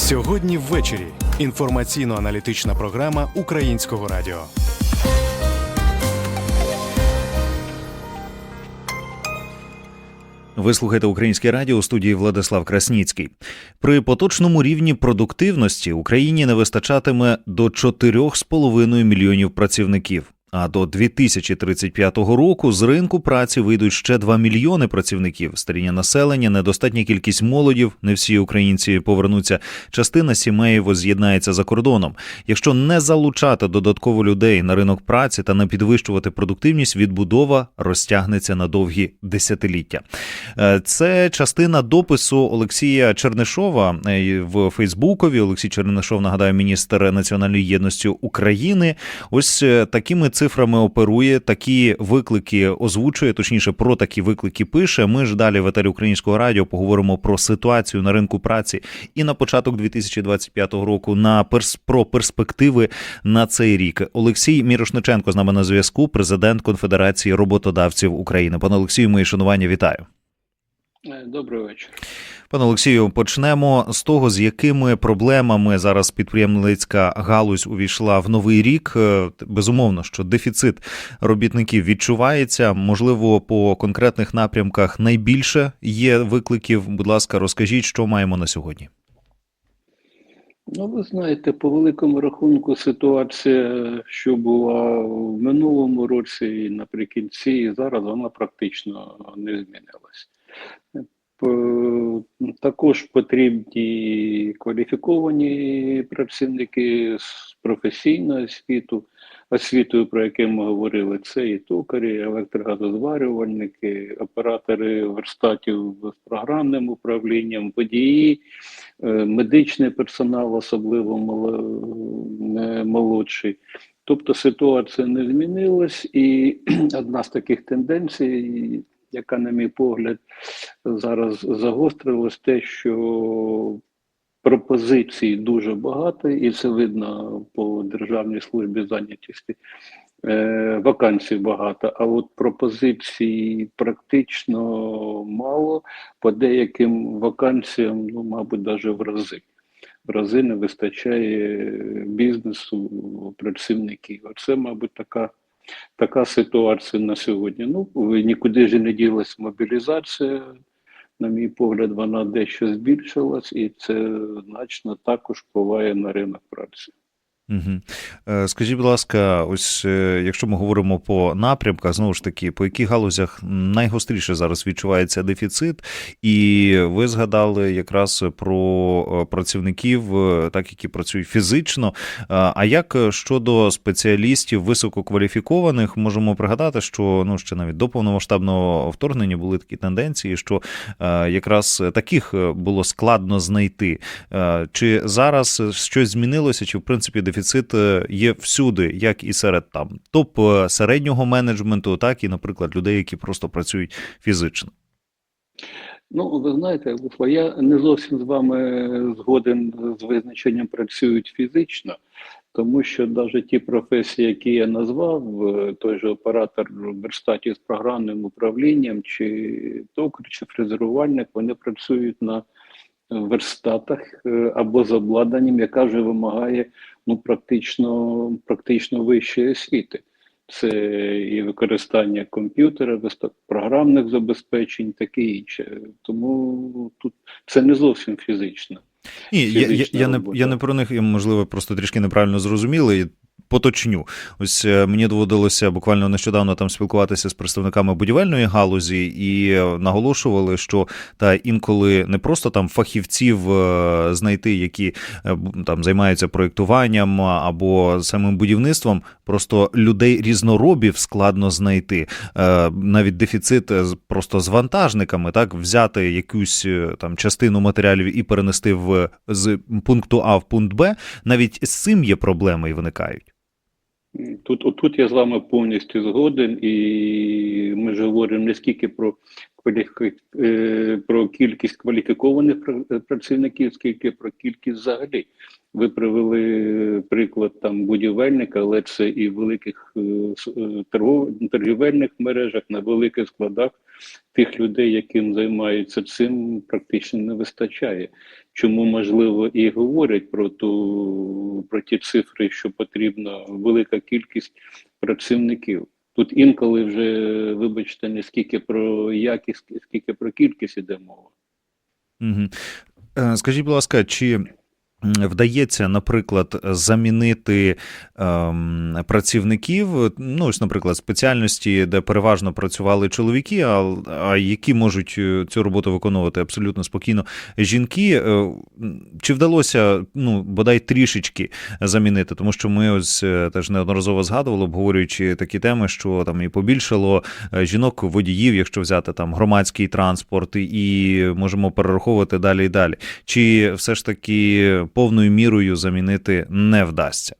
Сьогодні ввечері інформаційно-аналітична програма Українського радіо. Ви слухаєте українське радіо у студії Владислав Красніцький. При поточному рівні продуктивності Україні не вистачатиме до 4,5 мільйонів працівників. А до 2035 року з ринку праці вийдуть ще 2 мільйони працівників. Старіння населення, недостатня кількість молодів. Не всі українці повернуться. Частина сімей воз'єднається за кордоном. Якщо не залучати додатково людей на ринок праці та не підвищувати продуктивність, відбудова розтягнеться на довгі десятиліття. Е, Це частина допису Олексія Чернишова е, в Фейсбукові. Олексій Чернишов, нагадаю, міністр національної єдності України. Ось е, такими цифрами оперує, такі виклики озвучує, точніше, про такі виклики пише. Ми ж далі в етері українського радіо поговоримо про ситуацію на ринку праці і на початок 2025 року на перс про перспективи на цей рік. Олексій Мірошниченко з нами на зв'язку, президент Конфедерації роботодавців України. Пане Олексію, мої шанування, вітаю. Е, Добрий вечір. Пане Олексію, почнемо з того, з якими проблемами зараз підприємницька галузь увійшла в новий рік. Е, Безумовно, що дефіцит робітників відчувається. Можливо, по конкретних напрямках найбільше є викликів. Будь ласка, розкажіть, що маємо на сьогодні. Ну, ви знаєте, по великому рахунку ситуація, що була в минулому році і наприкінці, і зараз вона практично не змінилась. П- Також потрібні кваліфіковані працівники з професійного освіту, освітою, про яке ми говорили, це і токарі, електрогазозварювальники, оператори верстатів з програмним управлінням, водії, е, медичний персонал, особливо е, молодший. Тобто ситуація не змінилась, і одна з таких тенденцій, яка, на мій погляд, зараз загострилась, те, що пропозицій дуже багато, і це видно по Державній службі зайнятості. Е, вакансій багато, а от пропозицій практично мало. По деяким вакансіям, ну, мабуть, навіть в рази. В рази не вистачає бізнесу, працівників. Оце, мабуть, така, така ситуація на сьогодні. Ну, нікуди ж не ділась мобілізація. На мій погляд, вона дещо збільшилась, і це значно також впливає на ринок праці. Угу. Скажіть, будь ласка, ось е, якщо ми говоримо по напрямках, знову ж таки, по яких галузях найгостріше зараз відчувається дефіцит, і ви згадали якраз про е, працівників, так які працюють фізично. А як щодо спеціалістів висококваліфікованих, можемо пригадати, що ну ще навіть до повномасштабного вторгнення були такі тенденції, що якраз таких було складно знайти. Чи зараз щось змінилося, чи в принципі дефіцит е, є всюди, як і серед там топ е, середнього менеджменту, так і, наприклад, людей, які просто працюють фізично. Ну, ви знаєте, я не зовсім з вами згоден з визначенням працюють фізично, тому що навіть ті професії, які я назвав, е, той же оператор верстатів з програмним управлінням, чи токар, чи фрезерувальник, вони працюють на верстатах е, або з обладнанням, яка вже вимагає ну, практично, практично вищої освіти. Це і використання комп'ютера, програмних забезпечень, таке інше. Тому тут це не зовсім фізично. Ні, я, я, я, не, я не про них, можливо, просто трішки неправильно зрозуміли. І Поточню. Ось е, мені доводилося буквально нещодавно там спілкуватися з представниками будівельної галузі, і е, наголошували, що та інколи не просто там фахівців е, знайти, які там займаються проєктуванням або самим будівництвом, просто людей різноробів складно знайти. Навіть дефіцит просто з вантажниками, так взяти якусь там частину матеріалів і перенести в з пункту А в пункт Б. Навіть з цим є проблеми і виникають. Тут, отут я з вами повністю згоден, і ми ж говоримо не скільки про про кількість кваліфікованих працівників, скільки про кількість взагалі. Ви привели приклад там будівельника, але це і в великих е, е, торгівельних мережах, на великих складах тих людей, яким займаються цим, практично не вистачає. Чому можливо і говорять про ту про ті цифри, що потрібна велика кількість працівників. Тут інколи вже, вибачте, не скільки про якість, скільки про кількість іде мова. Угу. Скажіть, будь ласка, чи вдається, наприклад, замінити ем, працівників, ну, ось, наприклад, спеціальності, де переважно працювали чоловіки, а, а які можуть е, цю роботу виконувати абсолютно спокійно жінки? Е, Чи вдалося ну, бодай трішечки замінити? Тому що ми ось е, теж неодноразово згадували, обговорюючи такі теми, що там і побільшало е, жінок водіїв, якщо взяти там громадський транспорт, і можемо перераховувати далі і далі. Чи все ж таки повною мірою замінити не вдасться?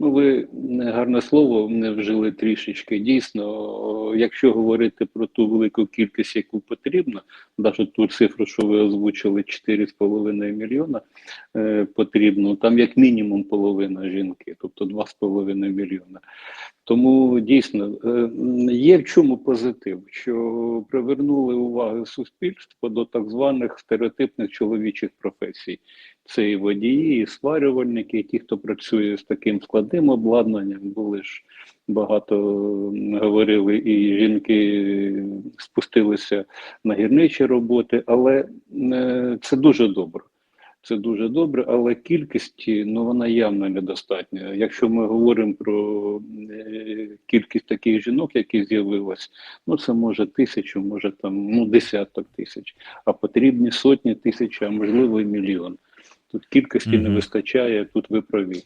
Ну, ви не гарне слово не вжили трішечки. Дійсно, якщо говорити про ту велику кількість, яку потрібно, навіть ту цифру, що ви озвучили, 4,5 мільйона е, потрібно, там як мінімум половина жінки, тобто 2,5 мільйона. Тому дійсно е, є в чому позитив, що привернули увагу суспільства до так званих стереотипних чоловічих професій. Це і водії, і сварювальники, і ті, хто працює з таким складним обладнанням, були ж багато говорили, і жінки спустилися на гірничі роботи, але е, це дуже добре. Це дуже добре, але кількості ну вона явно недостатня. Якщо ми говоримо про е, кількість таких жінок, які з'явилось, ну це може тисячу, може там ну десяток тисяч, а потрібні сотні тисяч, а можливо і мільйон. Тут кількості не вистачає, тут ви праві.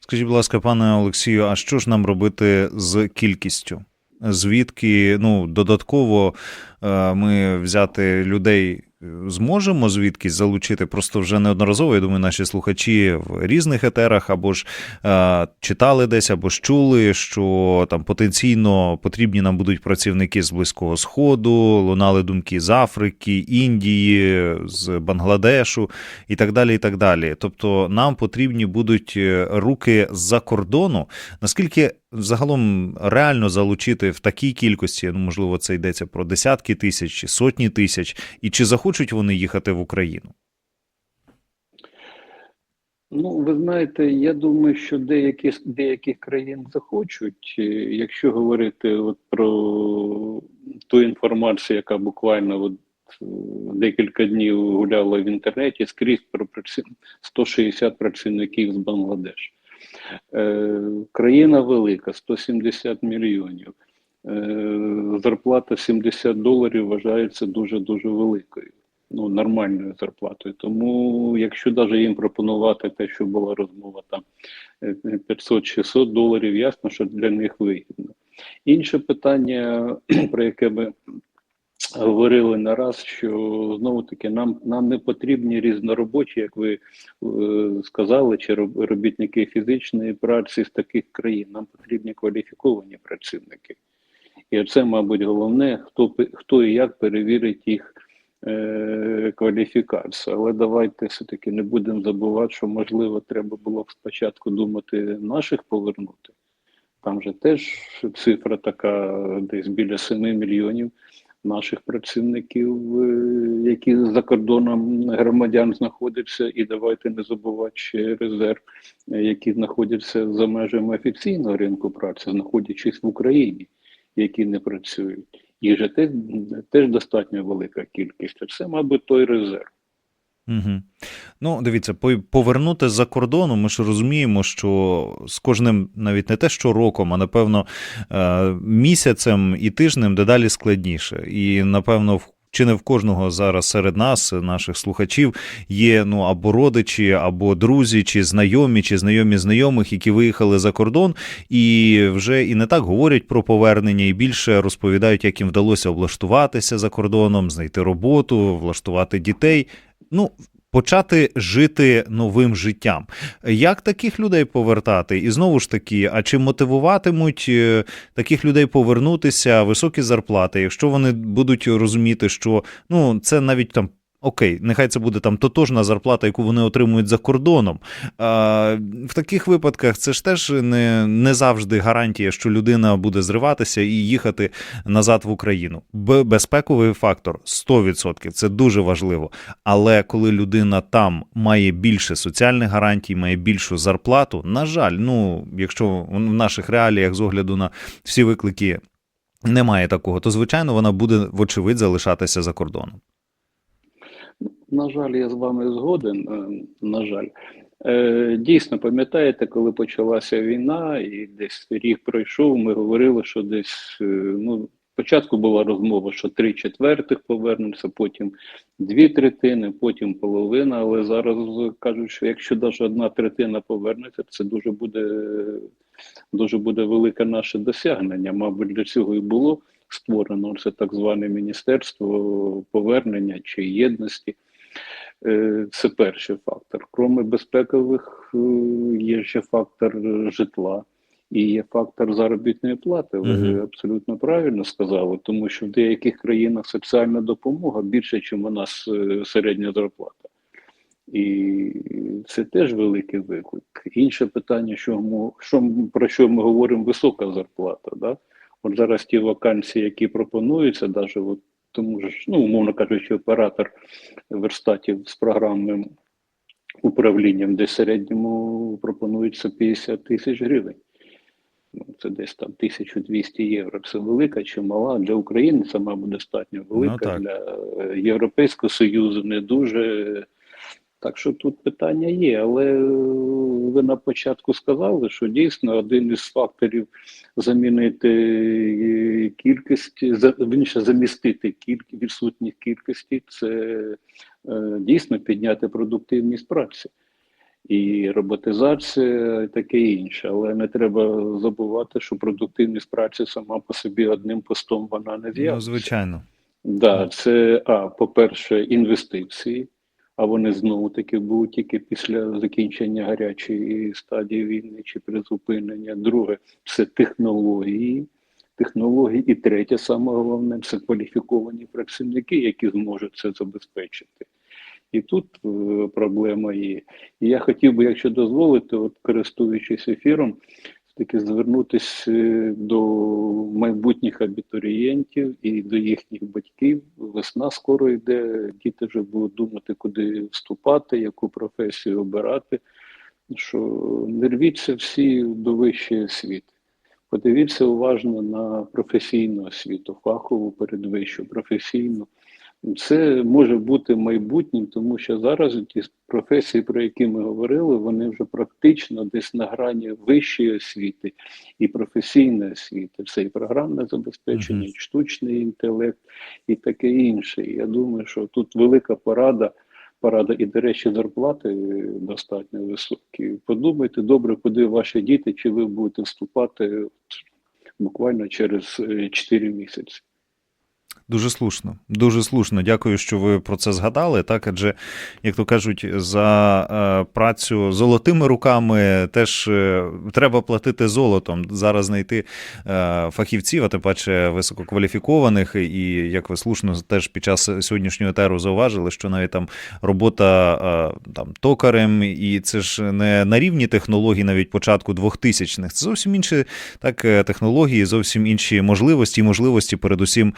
Скажіть, будь ласка, пане Олексію, а що ж нам робити з кількістю? Звідки ну додатково е, ми взяти людей зможемо звідкись залучити? Просто вже неодноразово, я думаю, наші слухачі в різних етерах або ж е, читали десь, або ж чули, що там потенційно потрібні нам будуть працівники з Близького Сходу, лунали думки з Африки, Індії, з Бангладешу і так далі. і так далі. Тобто нам потрібні будуть е, руки з-за кордону. Наскільки загалом реально залучити в такій кількості, ну можливо, це йдеться про десятки тисяч чи сотні тисяч, і чи захочуть вони їхати в Україну? Ну, ви знаєте, я думаю, що деякі з деяких країн захочуть. Е, Якщо говорити от про ту інформацію, яка буквально от е, декілька днів гуляла в інтернеті, скрізь про праці- 160 працівників з Бангладеш. Е, країна велика, 170 мільйонів. Е, зарплата 70 доларів вважається дуже-дуже великою ну, нормальною зарплатою. Тому, якщо навіть їм пропонувати те, що була розмова там е, 500-600 доларів, ясно, що для них вигідно. Інше питання, про яке ми говорили не раз, що знову таки нам, нам не потрібні різноробочі, як ви е, сказали, чи робітники фізичної праці з таких країн. Нам потрібні кваліфіковані працівники. І це, мабуть, головне, хто, хто і як перевірить їх е, кваліфікацію. Але давайте все-таки не будемо забувати, що можливо треба було б спочатку думати наших повернути. Там же теж цифра така десь біля 7 мільйонів наших працівників, е, які за кордоном громадян знаходяться, і давайте не забувати ще резерв, е, які знаходяться за межами офіційного ринку праці, знаходячись в Україні, які не працюють. Їх же теж, теж достатньо велика кількість. Це, мабуть, той резерв. Угу. Ну, дивіться, по- повернути з-за кордону, ми ж розуміємо, що з кожним, навіть не те, що роком, а напевно е, місяцем і тижнем дедалі складніше. І напевно, в- чи не в кожного зараз серед нас, наших слухачів, є ну або родичі, або друзі, чи знайомі, чи знайомі знайомих, які виїхали за кордон, і вже і не так говорять про повернення, і більше розповідають, як їм вдалося облаштуватися за кордоном, знайти роботу, влаштувати дітей. Ну, почати жити новим життям. Як таких людей повертати? І знову ж таки, а чи мотивуватимуть е, таких людей повернутися високі зарплати, якщо вони будуть розуміти, що ну це навіть там. Окей, нехай це буде там тотожна зарплата, яку вони отримують за кордоном. А, в таких випадках це ж теж не, не завжди гарантія, що людина буде зриватися і їхати назад в Україну. Безпековий фактор 100%, це дуже важливо. Але коли людина там має більше соціальних гарантій, має більшу зарплату, на жаль, ну якщо в наших реаліях з огляду на всі виклики немає такого, то звичайно вона буде вочевидь залишатися за кордоном. На жаль, я з вами згоден. е, На жаль, Е, дійсно, пам'ятаєте, коли почалася війна, і десь рік пройшов, ми говорили, що десь е, ну. Спочатку була розмова, що три четвертих повернуться, потім дві третини, потім половина. Але зараз кажуть, що якщо навіть одна третина повернеться, це дуже буде дуже буде велике наше досягнення. Мабуть, для цього і було створено це так зване міністерство повернення чи єдності. Е, Це перший фактор. Кроме безпекових, е, є ще фактор житла і є фактор заробітної плати. Ви Мгм. абсолютно правильно сказали, тому що в деяких країнах соціальна допомога більше, ніж у нас е, середня зарплата. І це теж великий виклик. Інше питання, що, ми- що, про що ми говоримо, висока зарплата. Да? От зараз ті вакансії, які пропонуються, навіть от тому ж, ну, умовно кажучи, оператор верстатів з програмним управлінням, де середньому пропонується 50 тисяч гривень. Ну, це десь там 1200 євро. Це велика чи мала. Для України це, мабуть, достатньо велика, так. для Європейського Союзу не дуже. Так що тут питання є, але ви на початку сказали, що дійсно один із факторів замінити е, кількість, вірніше, замістити кількість відсутніх кількості, це е, дійсно підняти продуктивність праці. І роботизація, і таке інше. Але не треба забувати, що продуктивність праці сама по собі одним постом вона не Ну, звичайно. Да, це а, по-перше, інвестиції, а вони знову таки будуть тільки після закінчення гарячої стадії війни чи призупинення. Друге, це технології. Технології, і третє, саме головне, це кваліфіковані працівники, які зможуть це забезпечити. І тут е, проблема є. І я хотів би, якщо дозволите, от користуючись ефіром, таки звернутися е, до майбутніх абітурієнтів і до їхніх батьків. Весна скоро йде, діти вже будуть думати, куди вступати, яку професію обирати. Що не рвіться всі до вищої освіти. Подивіться уважно на професійну освіту, фахову передвищу, професійну. Це може бути майбутнім, тому що зараз ті професії, про які ми говорили, вони вже практично десь на грані вищої освіти і професійної освіти. Це і програмне забезпечення, і штучний інтелект, і таке інше. Я думаю, що тут велика порада. Порада і, до речі, зарплати е, достатньо високі. Подумайте добре, куди ваші діти, чи ви будете вступати буквально через 4 місяці. Дуже слушно, дуже слушно. Дякую, що ви про це згадали. Так, адже, як то кажуть, за е, працю золотими руками теж е, треба платити золотом. Зараз знайти е, фахівців, а тим паче висококваліфікованих. І як ви слушно теж під час сьогоднішнього етеру зауважили, що навіть там робота там токарем, і це ж не на рівні технологій, навіть початку 2000-х. Це зовсім інші так технології, зовсім інші можливості, можливості, передусім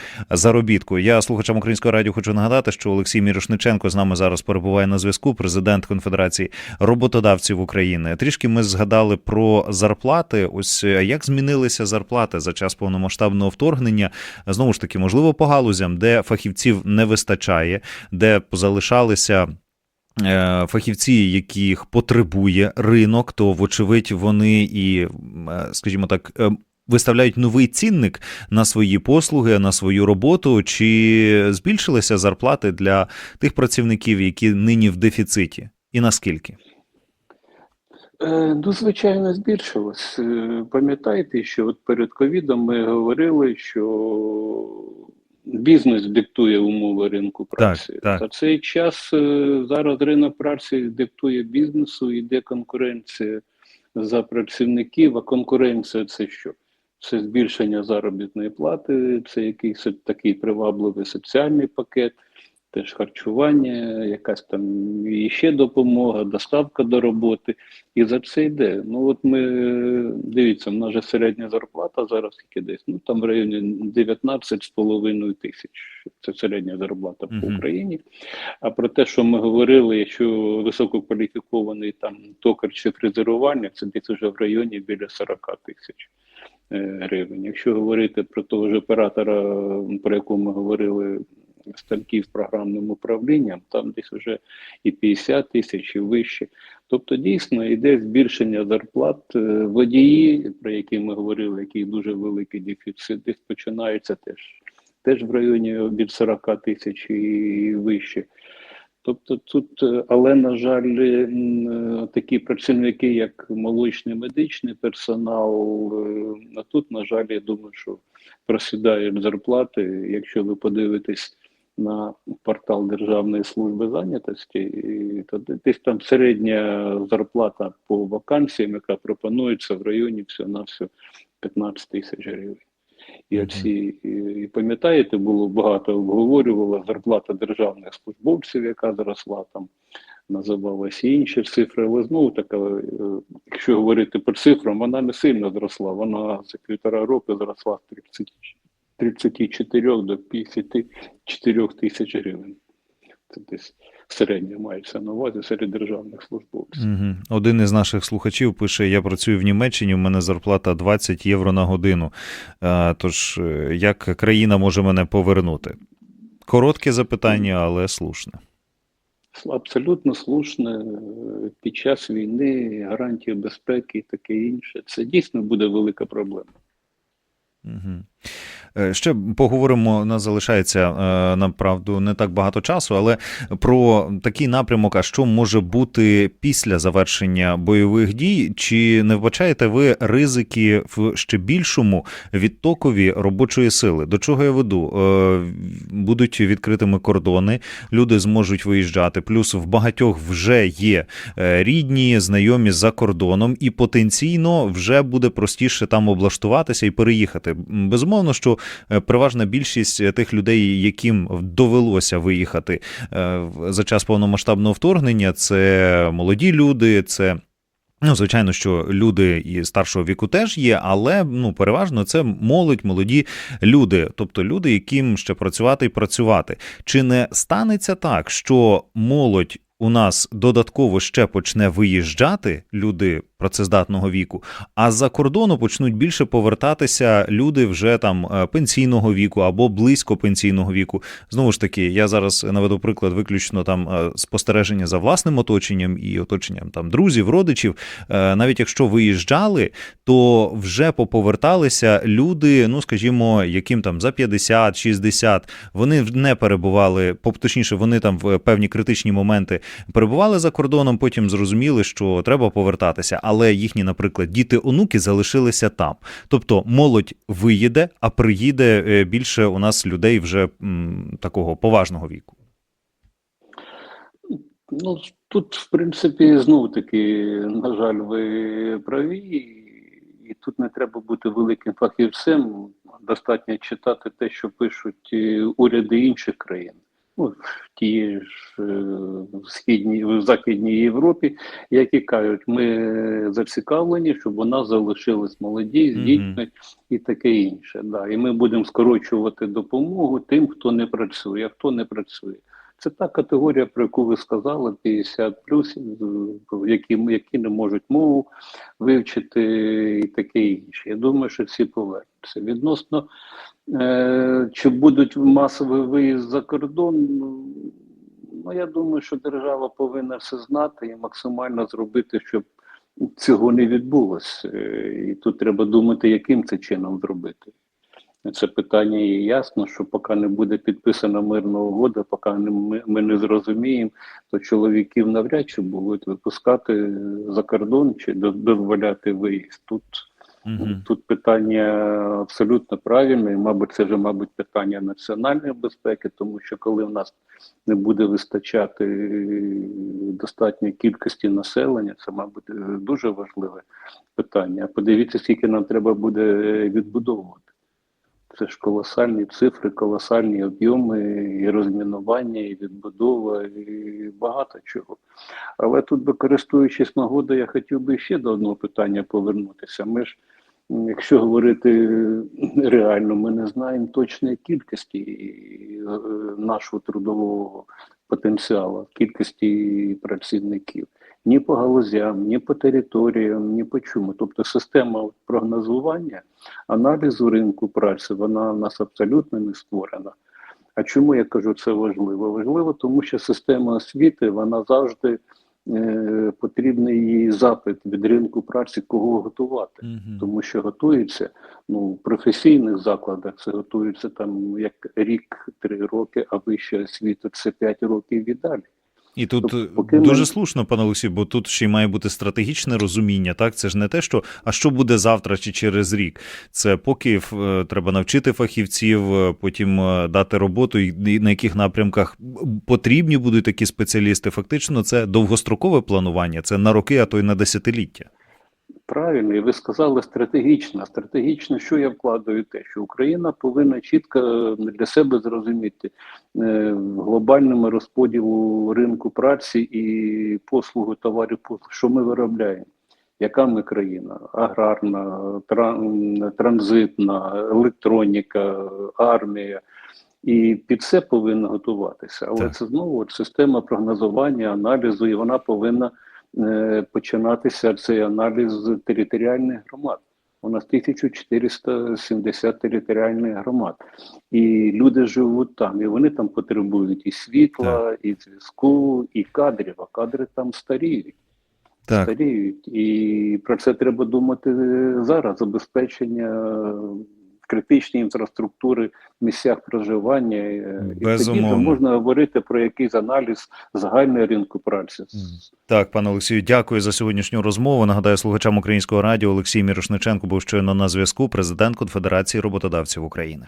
заробітку. Я слухачам українського радіо хочу нагадати, що Олексій Мірошниченко з нами зараз перебуває на зв'язку, президент Конфедерації роботодавців України. Трішки ми згадали про зарплати. Ось е, як змінилися зарплати за час повномасштабного вторгнення. Знову ж таки, можливо, по галузям, де фахівців не вистачає, де залишалися. е, Фахівці, яких потребує ринок, то вочевидь вони і, е, скажімо так, виставляють новий цінник на свої послуги, на свою роботу, чи збільшилися зарплати для тих працівників, які нині в дефіциті, і наскільки? Е, Ну, звичайно, збільшилось. Е, Пам'ятаєте, що от перед ковідом ми говорили, що бізнес диктує умови ринку праці. так. За цей час е, зараз ринок праці диктує бізнесу, йде конкуренція за працівників, а конкуренція це що? Це збільшення заробітної плати, це якийсь такий привабливий соціальний пакет, теж харчування, якась там і ще допомога, доставка до роботи. І за це йде. Ну от ми дивіться, в нас же середня зарплата зараз скільки десь, ну там в районі 19,5 тисяч. Це середня зарплата по Україні. А про те, що ми говорили, якщо висококваліфікований там токар чи фрезерування, це десь вже в районі біля 40 тисяч гривень. Якщо говорити про того ж оператора, про якого ми говорили, станків програмним управлінням, там десь вже і 50 тисяч, і вище. Тобто дійсно йде збільшення зарплат Е, водії, про які ми говорили, який дуже великий дефіцит, десь починається теж, теж в районі від 40 тисяч і вище. Тобто тут, е, але на жаль, е, такі працівники, як молочний медичний персонал, е, а тут, на жаль, я думаю, що просідають зарплати. Якщо ви подивитесь на портал Державної служби зайнятості, то десь там середня зарплата по вакансіям, яка пропонується в районі всього на все 15 тисяч гривень. І оці, і, пам'ятаєте, було багато обговорювало зарплата державних службовців, яка зросла там, називалися інші цифри, але знову така, е, якщо говорити по цифрам, вона не сильно зросла. Вона за півтора року зросла з 30, 34 до 54 тисяч гривень. Це десь середня мається на увазі серед державних службовців. Угу. Один із наших слухачів пише: Я працюю в Німеччині, у мене зарплата 20 євро на годину. А, тож, е, як країна може мене повернути? Коротке запитання, але слушне. Абсолютно слушне е, під час війни гарантії безпеки і таке інше. Це дійсно буде велика проблема. Угу. Ще поговоримо. У нас залишається е, направду не так багато часу, але про такий напрямок, а що може бути після завершення бойових дій? Чи не вбачаєте ви ризики в ще більшому відтокові робочої сили? До чого я веду? Е, Будуть відкритими кордони, люди зможуть виїжджати. Плюс в багатьох вже є е, рідні, знайомі за кордоном, і потенційно вже буде простіше там облаштуватися і переїхати. Безумовно, що е, переважна більшість е, тих людей, яким довелося виїхати е, за час повномасштабного вторгнення, це молоді люди, це. Ну, звичайно, що люди і старшого віку теж є, але ну переважно це молодь, молоді люди, тобто люди, яким ще працювати і працювати. Чи не станеться так, що молодь у нас додатково ще почне виїжджати, люди працездатного віку, а з-за кордону почнуть більше повертатися люди вже там е, пенсійного віку або близько пенсійного віку. Знову ж таки, я зараз наведу приклад виключно там е, спостереження за власним оточенням і оточенням там друзів, родичів. Е, Навіть якщо виїжджали, то вже поповерталися люди, ну скажімо, яким там за 50, 60, вони не перебували, точніше, вони там в певні критичні моменти перебували за кордоном, потім зрозуміли, що треба повертатися, але їхні, наприклад, діти, онуки залишилися там. Тобто молодь виїде, а приїде е, більше у нас людей вже м, такого поважного віку. Ну, тут, в принципі, знов таки, на жаль, ви праві, і тут не треба бути великим фахівцем. Достатньо читати те, що пишуть е, уряди інших країн. Ну, в тій ж е, в східній в Західній Європі, які кажуть, ми зацікавлені, щоб вона залишилась молоді з дітьми і таке інше. Да. І ми будемо скорочувати допомогу тим, хто не працює, а хто не працює. Це та категорія, про яку ви сказали, 50 плюс, які, які не можуть мову вивчити і таке інше. Я думаю, що всі повернуться. Відносно е, чи будуть масовий виїзд за кордон, ну, я думаю, що держава повинна все знати і максимально зробити, щоб цього не відбулося. Е, І тут треба думати, яким це чином зробити. Це питання і ясно, що поки не буде підписана мирна угода, поки не- ми, ми не зрозуміємо, то чоловіків навряд чи будуть випускати за кордон чи дозволяти виїзд. Тут Мгм. Тут питання абсолютно правильне, і, мабуть, це вже, мабуть, питання національної безпеки, тому що коли в нас не буде вистачати достатньої кількості населення, це, мабуть, дуже важливе питання. Подивіться, скільки нам треба буде відбудовувати. Це ж колосальні цифри, колосальні об'єми, і розмінування, і відбудова, і багато чого. Але тут, би користуючись нагодою, я хотів би ще до одного питання повернутися. Ми ж, якщо говорити реально, ми не знаємо точної кількості е, нашого трудового потенціалу, кількості працівників. Ні по галузям, ні по територіям, ні по чому. Тобто система прогнозування, аналізу ринку праці, вона у нас абсолютно не створена. А чому я кажу це важливо? Важливо, тому що система освіти вона завжди е, потрібний її запит від ринку праці, кого готувати. Мгм. Тому що готується ну, в професійних закладах це готується там як рік, три роки, а вища освіта це п'ять років і далі. І тут Тобто, е, поки дуже ми- слушно, пане Олексій, бо тут ще й має бути стратегічне розуміння. Так, це ж не те, що а що буде завтра чи через рік. Це поки е, треба навчити фахівців, е, потім дати роботу, і на яких напрямках потрібні будуть такі спеціалісти. Фактично, це довгострокове планування, це на роки, а то й на десятиліття. Правильно, і ви сказали стратегічно. Стратегічно, що я вкладаю те, що Україна повинна чітко для себе зрозуміти е, в глобальному розподілу ринку праці і послуги товарів, послуг, що ми виробляємо. Яка ми країна? Аграрна, тран- транзитна, електроніка, армія. І під це повинна готуватися. Але Так. це знову от система прогнозування, аналізу, і вона повинна е, починатися цей аналіз з територіальних громад. У нас 1470 територіальних громад, і люди живуть там, і вони там потребують і світла, і зв'язку, і кадрів. А кадри там старіють, Так, старіють. І про це треба думати зараз. Забезпечення критичної інфраструктури в місцях проживання. Безумовно. І тоді можна говорити про якийсь аналіз загальної ринку праці. так, пане Олексію, дякую за сьогоднішню розмову. Нагадаю слухачам українського радіо Олексій Мірошниченко був щойно на зв'язку, президент Конфедерації роботодавців України.